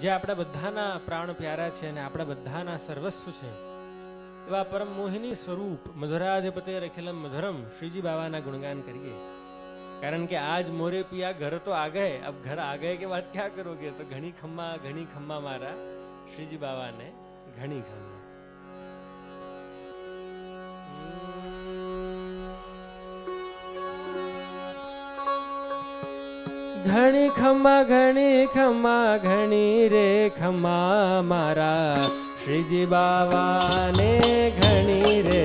જે આપણા બધાના પ્રાણ પ્યારા છે અને આપણા બધાના સર્વસ્વ છે, એવા પરમ મોહિની સ્વરૂપ મધુરાધિપતે રખેલમ મધુરમ શ્રીજી બાબાના ગુણગાન કરીએ. કારણ કે આજ મોરે પિયા ઘર તો આગે અબ ઘર આગે કે વાત ક્યાં કરોગે? તો ઘણી ખમ્મા ઘણી ખમ્મા મારા શ્રીજી બાબાને, ઘણી ખમ્મા. ઘણી ખમા ઘણી ખમા ઘણી રે ખમા મારા શ્રીજી બાવાને ઘણી રે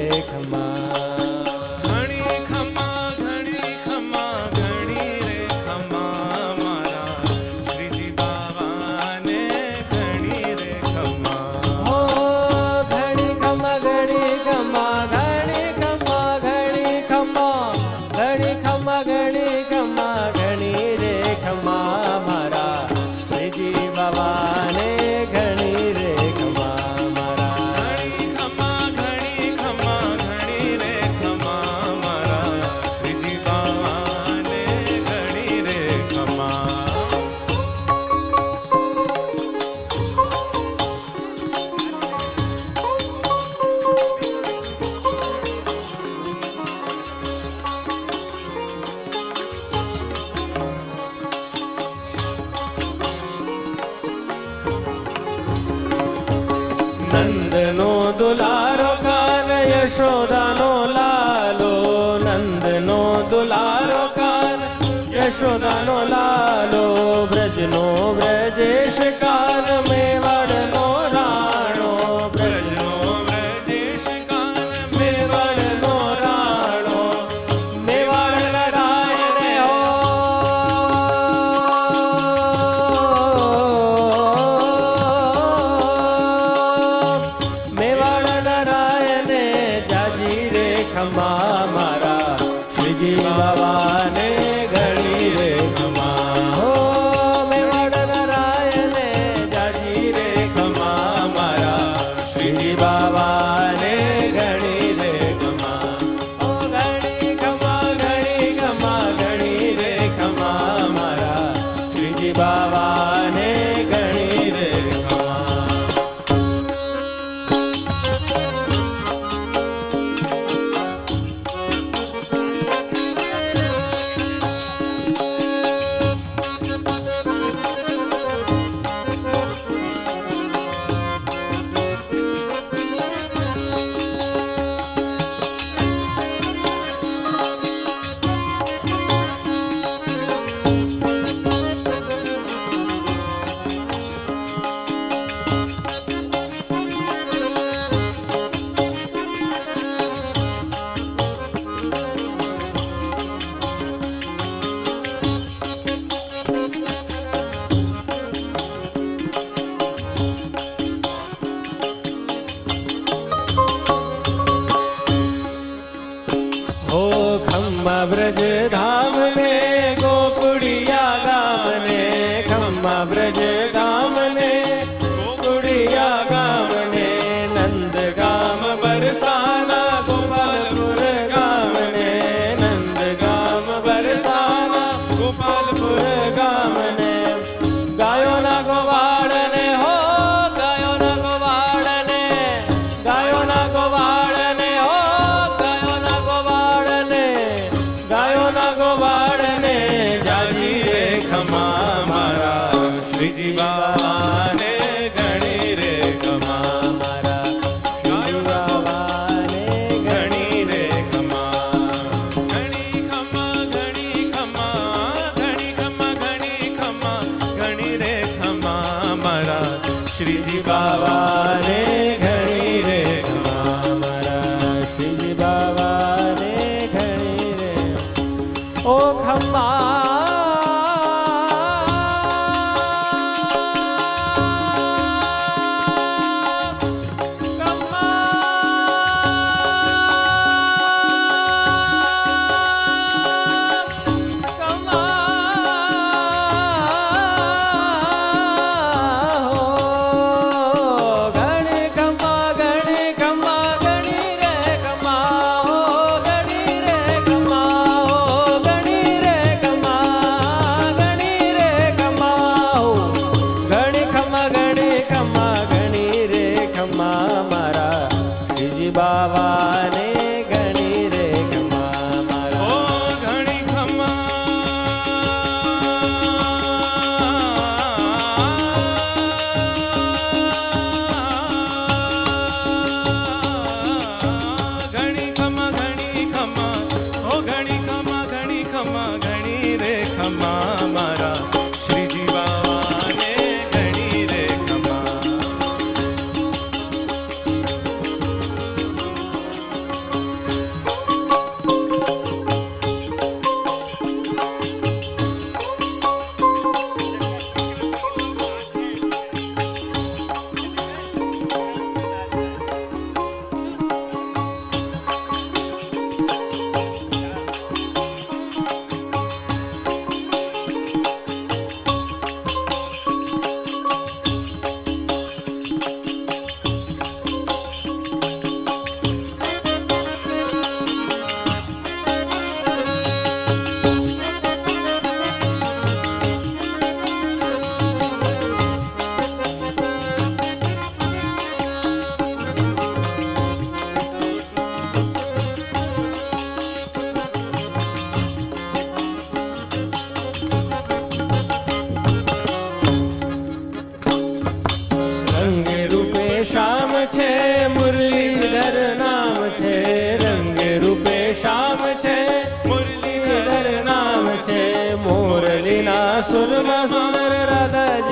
નંદનો દુલારો કાન યશોદાનો ब्रजधा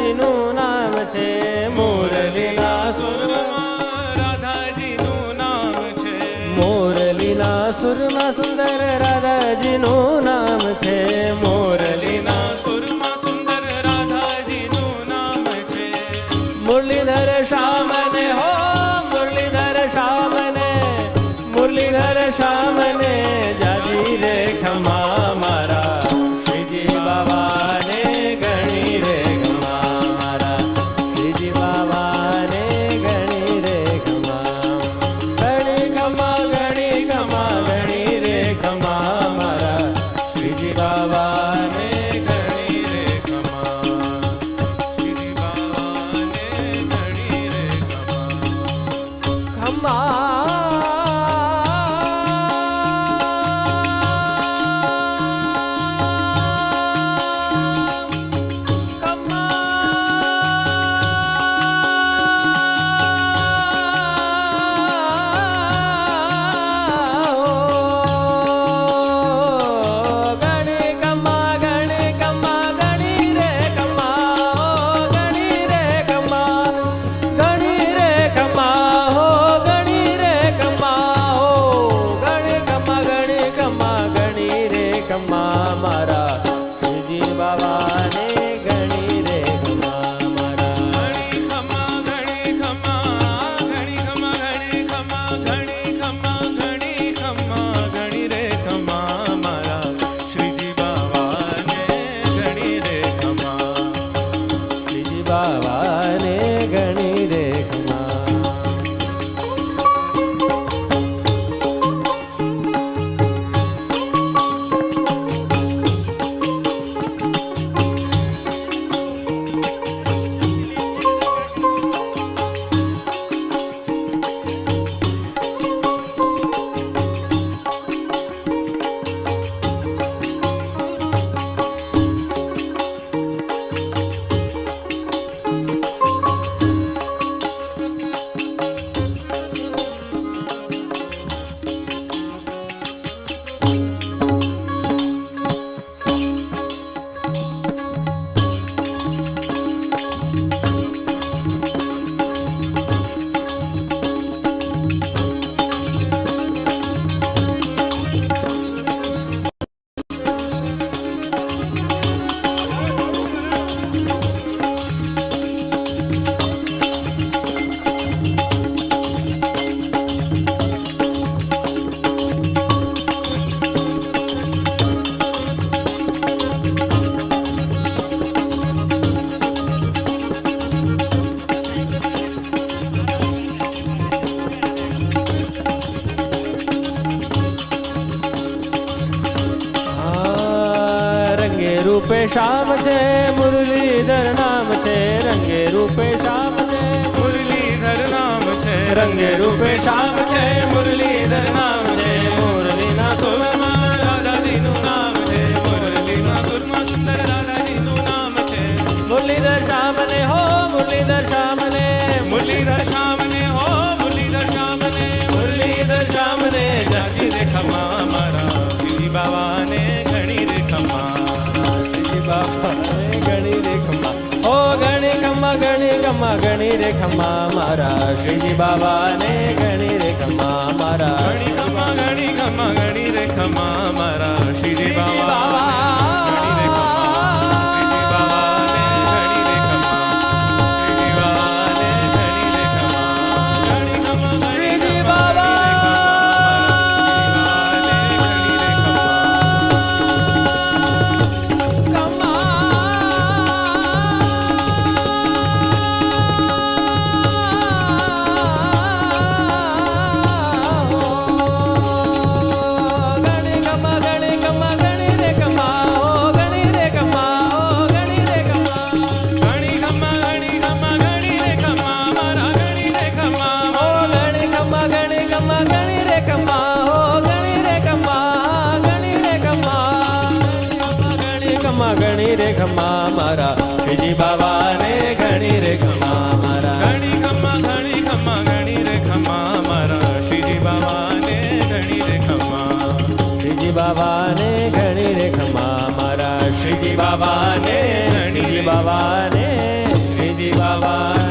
રાધાજીનું નામ છે મોરલીલા સુરમાં. રાધાજીનું નામ છે. મોરલીલા સુરમાં સુંદર રાધાજીનું નામ છે. મોરલીના સુરમા સુંદર રાધાજીનું નામ છે. મુરલીધર શામને હો મુરલીધર શામને મુરલીધર શામને જા રૂપે શ્યામ છે મુરલીધર નામ છે રંગે રૂપે શ્યામ છે મુરલીધર નામ છે રંગે રૂપે શ્યામ છે મુરલીધર ખમા ગણી ખમા ગણી રે ખમા મારા. શ્રીજી બાબાને ગણી રે ખમા મારા. ગણી ખમા ગણી ખમા ગણી રે ખમા મારા. શ્રીજી બાબા. ઘણી રે ખમા શ્રીજી બાબાને ઘણી રે ખમા મારા શ્રીજી બાબાને ઘણી બાબાને શ્રીજી બાબા